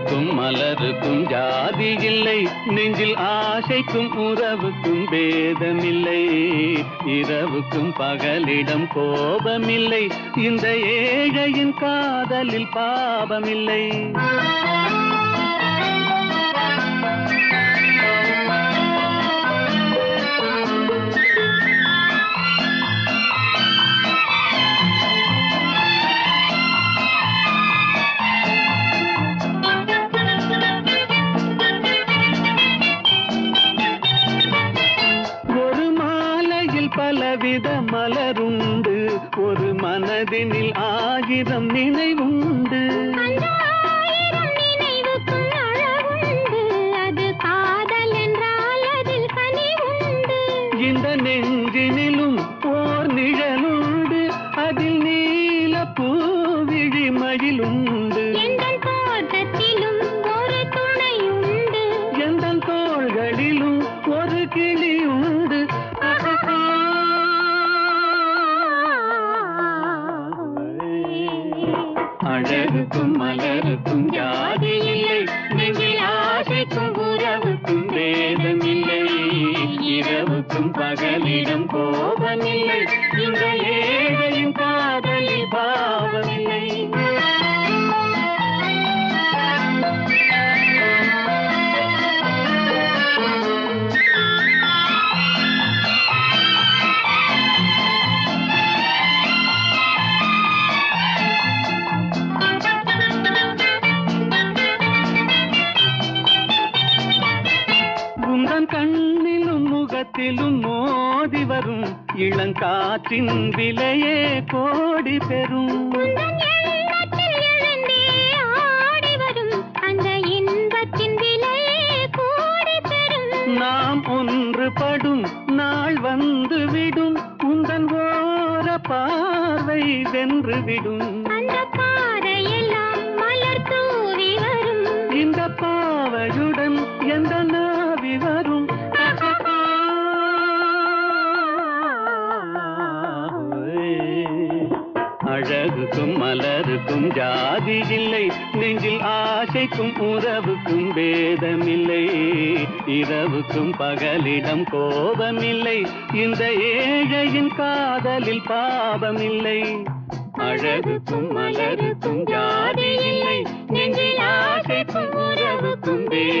அழகுக்கும் மலருக்கும் ஜாதி இல்லை. நெஞ்சில் ஆசைக்கும் உறவுக்கும் பேதமில்லை. இரவுக்கும் பகலிடம் கோபமில்லை. இந்த ஏழையின் காதலில் பாவமில்லை பலவித மலருண்டு. ஒரு மனதினில் ஆயிரம் நினைவுண்டு. இந்த நெஞ்சினிலும் ஓர் நிழலுண்டு. அதில் நீல பூவிழி மயிலுண்டு அழகுக்கும் மலருக்கும் ஜாதி இல்லை. நெஞ்சில் ஆசைக்கும் உறவுக்கும் வேதமில்லை. இரவுக்கும் பகலிடம் கோபமில்லை. இந்த ஏழையின் காதலில் பாவமில்லை. உந்தன் கண்ணிலும் முகத்திலும் மோதி வரும் இளங்காற்றின் விலையே கோடி பெறும். நாம் ஒன்றுபடும் நாள் வந்து விடும். உந்தன் ஓர பார்வை வென்று அழகுக்கும் மலருக்கும் ஜாதி இல்லை. நெஞ்சில் ஆசைக்கும் உறவுக்கும் வேதமில்லை இரவுக்கும் பகலிடம் கோபமில்லை. இந்த ஏழையின் காதலில் பாவமில்லை. அழகுக்கும் மலருக்கும் ஜாதி இல்லை. நெஞ்சில் ஆசைக்கும் உறவுக்கும் வேதம்